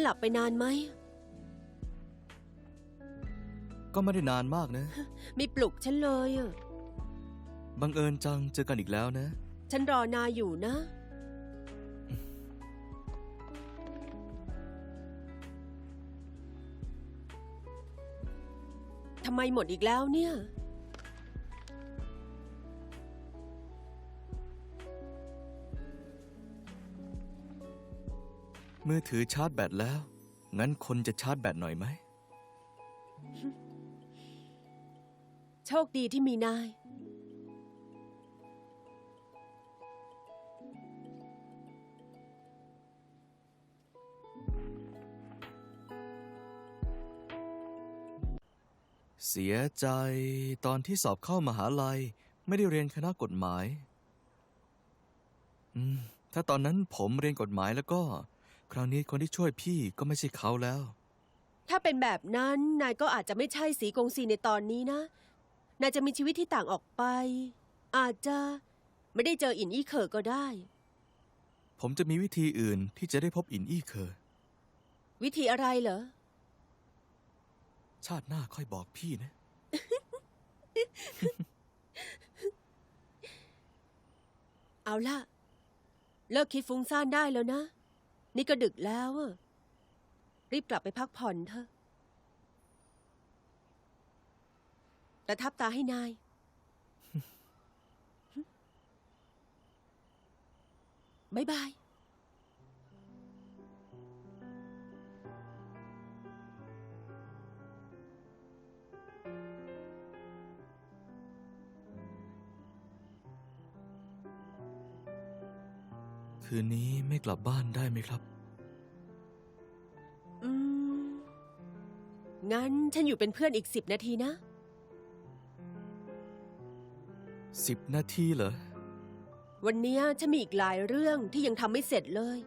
นหลับไปนานไหม ก็ไม่ได้นานมากนะ ไม่ปลุกฉันเลยอะบังเอิญจังเจอกันอีกแล้วนะ ฉันรอนายอยู่นะ ทำไมหมดอีกแล้วเนี่ย มือถือชาร์จแบตแล้ว งั้นคนจะชาร์จแบตหน่อยไหม โชคดีที่มีนาย เสียใจตอนที่สอบเข้ามหาลัย ไม่ได้เรียนคณะกฎหมาย อืม ถ้าตอนนั้นผมเรียนกฎหมายแล้วก็ คราวนี้คนที่ช่วยพี่ก็ไม่ใช่เขาแล้ว ถ้าเป็นแบบนั้นนายก็อาจจะไม่ใช่สีกงซีในตอนนี้นะ นายจะมีชีวิตที่ต่างออกไป อาจจะไม่ได้เจออินอี้เคอร์ก็ได้ ผมจะมีวิธีอื่นที่จะได้พบอินอี้เคอร์วิธีอะไรเหรอ ชาติหน้าค่อยบอกพี่นะ เอาล่ะ เลิกคิดฟุ้งซ่านได้แล้วนะ นี่ก็ดึกแล้วอะรีบกลับไปพักผ่อนเถอะแต่ทับตาให้นาย บ๊ายบาย คืนนี้ไม่กลับบ้านได้ไหมครับ อืม งั้นฉันอยู่เป็นเพื่อนอีกสิบนาทีนะ สิบนาทีเหรอ วันเนี้ยฉันมีอีกหลายเรื่องที่ยังทำไม่เสร็จเลย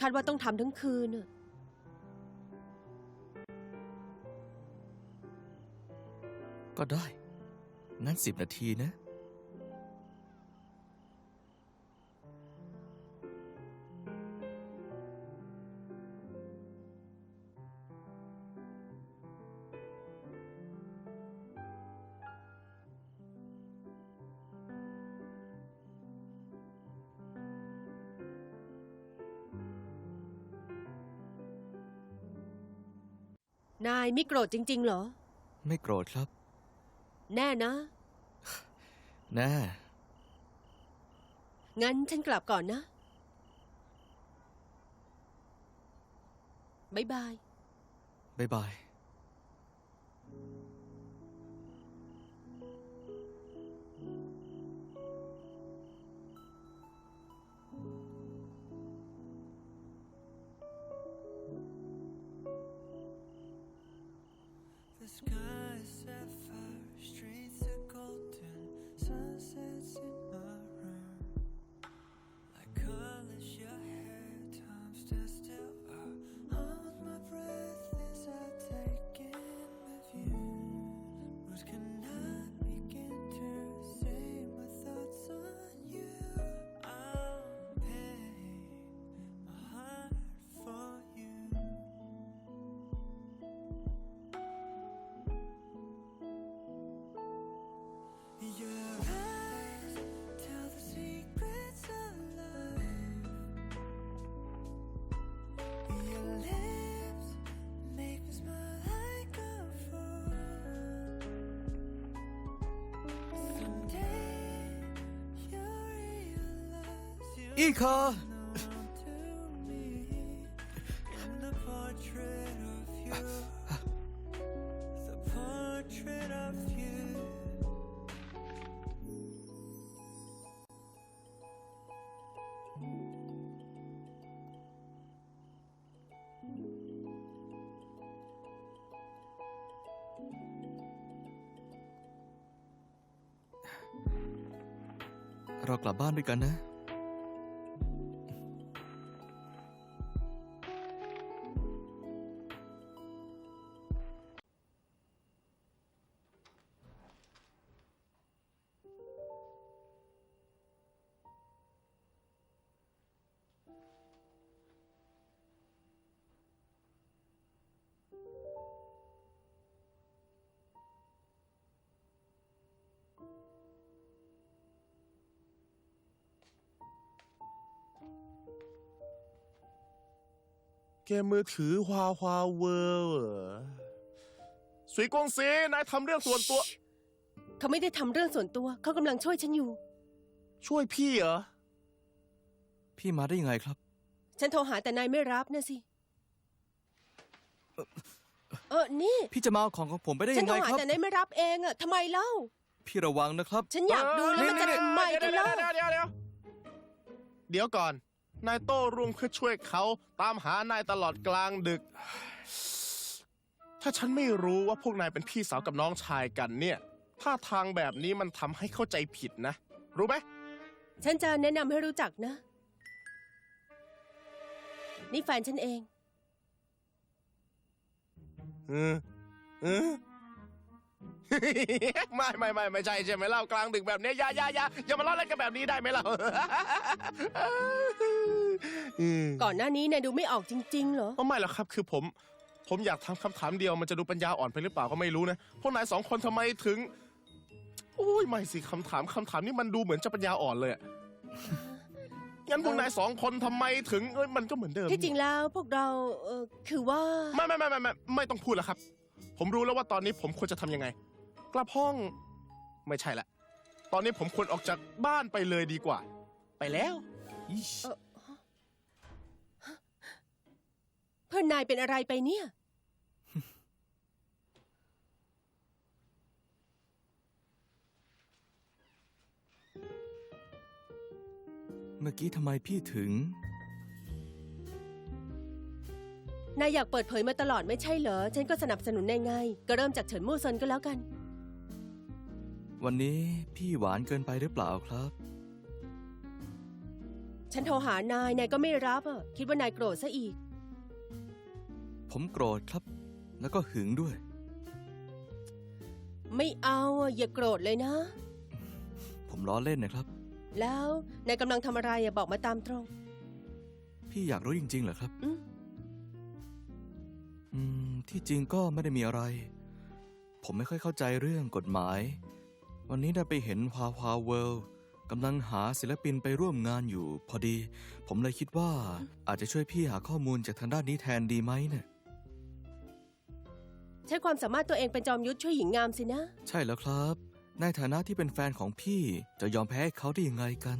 คาดว่าต้องทำทั้งคืนน่ะก็ได้ งั้นสิบนาทีนะ นายไม่โกรธจริง ๆ เหรอ ไม่โกรธครับ แน่นะ แน่งั้นฉันกลับก่อนนะ บ๊ายบาย บ๊ายบาย portrait of you. เรากลับบ้านด้วยกันนะ เกมมือถือฮวาฮวาเวิร์เหรอสุยกงซีนายทำเรื่องส่วนตัว เขาไม่ได้ทำเรื่องส่วนตัว เขากำลังช่วยฉันอยู่ ช่วยพี่เหรอ พี่มาได้ยังไงครับ ฉันโทรหาแต่นายไม่รับนะสิ เออ นี่ พี่จะมาเอาของของผมไปได้ฉัยันงโทรไงหาครับ แต่นายไม่รับเองอะทำไมเล่า พี่ระวังนะครับ ฉันอยากดูแล้วมันจะทำไมกันเล่า เดี๋ยวเดี๋ยวเดี๋ยวเดี๋ยวก่อน นายโต้รุ่งเพื่อช่วยเขาตามหานายตลอดกลางดึก ถ้าฉันไม่รู้ว่าพวกนายเป็นพี่สาวกับน้องชายกันเนี่ยท่าทางแบบนี้มันทำให้เข้าใจผิดนะ รู้ไหมฉันจะแนะนำให้รู้จักนะ นี่แฟนฉันเอง เออเออ ไม่ไม่ไม่ไม่ใช่ใช่ไหมเล่ากลางดึกแบบนี้อย่าอย่าอย่าอย่ามาเล่าเล่นกันแบบนี้ได้ไหมเล่า ก่อนหน้านี้นายดูไม่ออกจริง ๆ เหรอก็ไม่หรอกครับ คือผม ผมอยากทำคำถามเดียวมันจะดูปัญญาอ่อนไปหรือเปล่าก็ไม่รู้นะ พวกนายสองคนทำไมถึงอุ้ยไม่สิคำถามคำถามนี้มันดูเหมือนจะปัญญาอ่อนเลยอะงั้นพวกนายสองคนทำไมถึงเอ้ยมันก็เหมือนเดิม ที่จริงแล้วพวกเราเออคือว่า ไม่ไม่ไม่ไม่ไม่ไม่ต้องพูดแล้วครับ ผมรู้แล้วว่าตอนนี้ผมควรจะทำยังไง กลับห้อง ไม่ใช่ละ ตอนนี้ผมควรออกจากบ้านไปเลยดีกว่า ไปแล้วอิ๊ชเอ่อ พื่อนนายเป็นอะไรไปเนี่ย เมื่อกี้ทำไมพี่ถึง นายอยากเปิดเผยมาตลอดไม่ใช่เหรอ ฉันก็สนับสนุนนายไง ก็เริ่มจากเฉินมู่ซนก็แล้วกัน วันนี้พี่หวานเกินไปหรือเปล่าครับ ฉันโทรหานาย นายก็ไม่รับอะคิดว่านายโกรธซะอีก ผมโกรธครับ แล้วก็หึงด้วย ไม่เอาอะอย่าโกรธเลยนะ ผมล้อเล่นนะครับ แล้วนายกำลังทำอะไรอะบอกมาตามตรง พี่อยากรู้จริง ๆ เหรอครับ อืม อืม ที่จริงก็ไม่ได้มีอะไร ผมไม่ค่อยเข้าใจเรื่องกฎหมาย วันนี้ได้ไปเห็นพาวพาวเวิลด์กำลังหาศิลปินไปร่วมงานอยู่ พอดี ผมเลยคิดว่าอาจจะช่วยพี่หาข้อมูลจากทางด้านนี้แทนดีไหมเนี่ย ใช้ความสามารถตัวเองเป็นจอมยุทธช่วยหญิงงามสินะ ใช่แล้วครับ ในฐานะที่เป็นแฟนของพี่จะยอมแพ้ให้เขาได้ยังไงกัน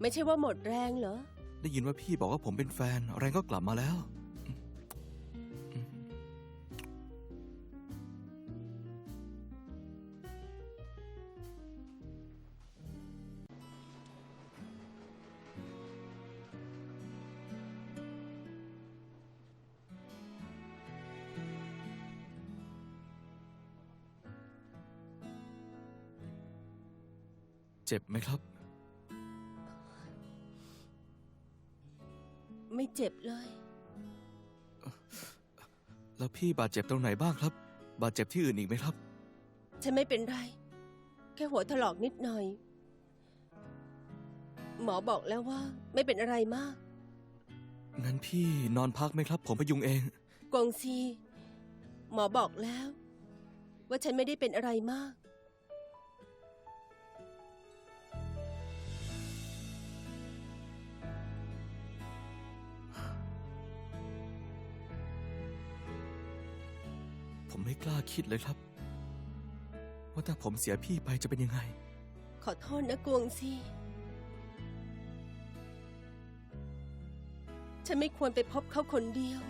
ไม่ใช่ว่าหมดแรงเหรอ ได้ยินว่าพี่บอกว่าผมเป็นแฟนแรงก็กลับมาแล้ว เจ็บไหมครับ ไม่เจ็บเลย แล้วพี่บาดเจ็บตรงไหนบ้างครับ บาดเจ็บที่อื่นอีกไหมครับ ฉันไม่เป็นไร แค่หัวถลอกนิดหน่อย หมอบอกแล้วว่า ไม่เป็นอะไรมาก งั้นพี่นอนพักไหมครับ ผมพยุงเอง กวงซี หมอบอกแล้ว ว่าฉันไม่ได้เป็นอะไรมาก ไม่กล้าคิดเลยครับ ว่าถ้าผมเสียพี่ไปจะเป็นยังไง ขอโทษนะกวงซีฉันไม่ควรไปพบเขาคนเดียว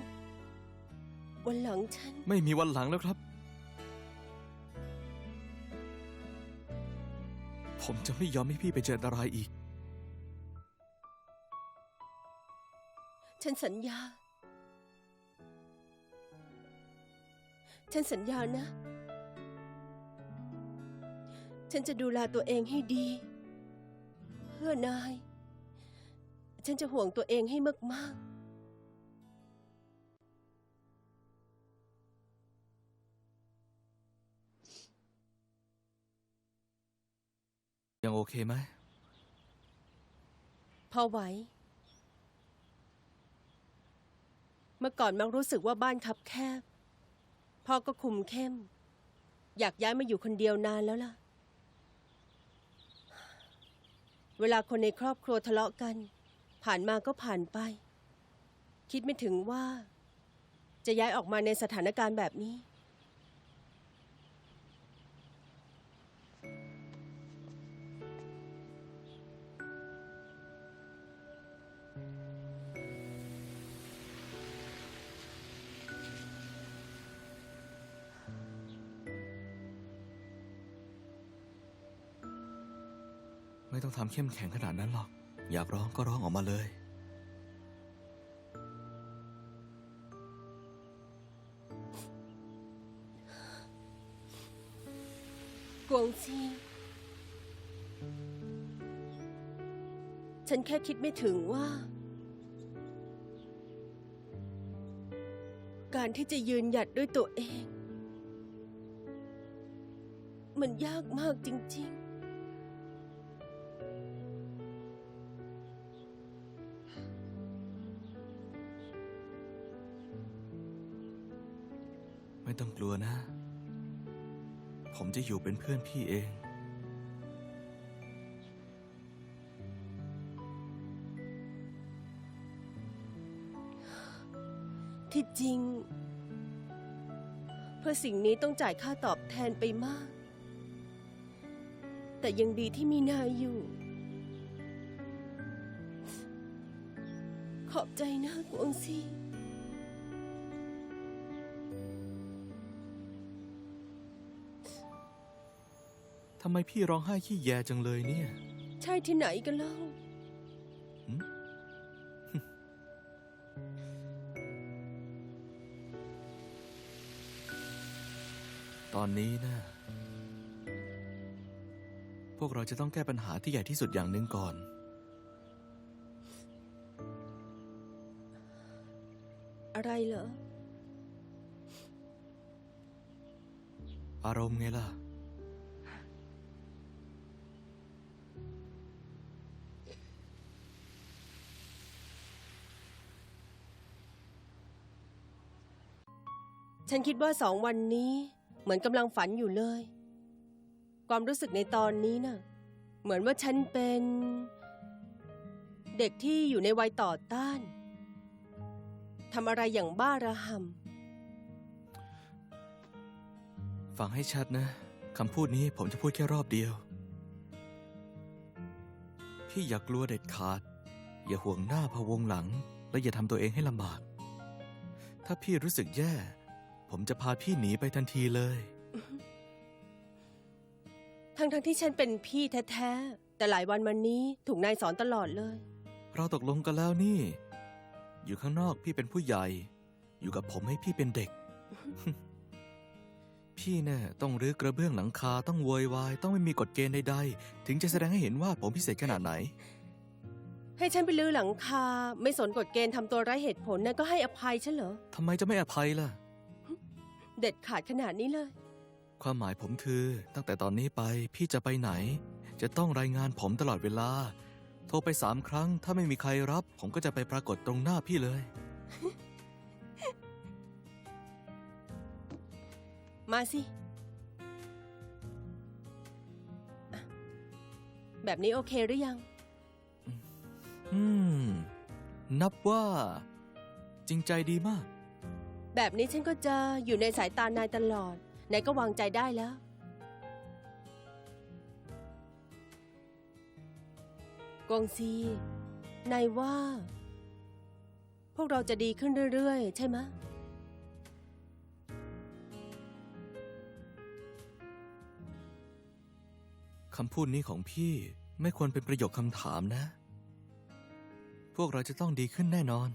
วันหลังฉัน ไม่มีวันหลังแล้วครับ ผมจะไม่ยอมให้พี่ไปเจออันตรายอีก ฉันสัญญา ฉันสัญญานะ ฉันจะดูแลตัวเองให้ดี เพื่อนาย ฉันจะห่วงตัวเองให้มากยังโอเคไหมๆพอไหว เมื่อก่อนมักรู้สึกว่าบ้านคับแคบ พ่อก็คุมเข้ม อยากย้ายมาอยู่คนเดียวนานแล้วล่ะ เวลาคนในครอบครัวทะเลาะกัน ผ่านมาก็ผ่านไป คิดไม่ถึงว่า จะย้ายออกมาในสถานการณ์แบบนี้ ไม่ต้องทำเข้มแข็งขนาดนั้นหรอก อยากร้องก็ร้องออกมาเลย กวงซีฉันแค่คิดไม่ถึงว่า การที่จะยืนหยัดด้วยตัวเอง มันยากมากจริงไต้องกลัวนะ ผมจะอยู่เป็นเพื่อนพี่เอง ที่จริง เพื่อสิ่งนี้ต้องจ่ายค่าตอบแทนไปมาก แต่ยังดีที่มีนายอยู่ ขอบใจนะกวงซี่ำไมพี่ร้องไห้ขี้แยจังเลยเนี่ย ใช่ที่ไหนกันเล่า ตอนนี้นะ พวกเราจะต้องแก้ปัญหาที่ใหญ่ที่สุดอย่างหนึ่งก่อน อะไรเหรอ อารมณ์ไงล่ะ ฉันคิดว่าสองวันนี้ เหมือนกำลังฝันอยู่เลย ความรู้สึกในตอนนี้น่ะ เหมือนว่าฉันเป็น เด็กที่อยู่ในวัยต่อต้านทำอะไรอย่างบ้าระหำฟังให้ชัดนะคำพูดนี้ผมจะพูดแค่รอบเดียว พี่อย่ากกลัวเด็ดขาด อย่าห่วงหน้าพะวงหลัง และอย่าทำตัวเองให้ลำบาก ถ้าพี่รู้สึกแย่ ผมจะพาพี่หนีไปทันทีเลยำทั้งทั้งๆที่ฉันเป็นพี่แท้ๆ แต่หลายวันมานี้ถูกนายสอนตลอดเลย เราตกลงกันแล้วนี่ อยู่ข้างนอกพี่เป็นผู้ใหญ่ อยู่กับผมให้พี่เป็นเด็ก พี่เนี่ยต้องรื้อกระเบื้องหลังคาต้องโวยวายต้องไม่มีกฎเกณฑ์ใดๆ ถึงจะแสดงให้เห็นว่าผมพิเศษขนาดไหน ให้ฉันไปลื้อหลังคา ไม่สนกฎเกณฑ์ทำตัวไร้เหตุผลนั่นก็ให้อภัยฉันเหรอ ทำไมจะไม่อภัยล่ะ เด็ดขาดขนาดนี้เลย ความหมายผมคือตั้งแต่ตอนนี้ไปพี่จะไปไหน จะต้องรายงานผมตลอดเวลา โทรไปสามครั้ง ถ้าไม่มีใครรับ ผมก็จะไปปรากฏตรงหน้าพี่เลย มาสิอะแบบนี้โอเคหรือยัง อืม นับว่า จริงใจดีมาก แบบนี้ฉันก็จะอยู่ในสายตานายตลอด นายก็วางใจได้แล้ว กวงซี นายว่า พวกเราจะดีขึ้นเรื่อยๆ ใช่ไหมคำพูดนี้ของพี่ไม่ควรเป็นประโยคคำถามนะ พวกเราจะต้องดีขึ้นแน่นอน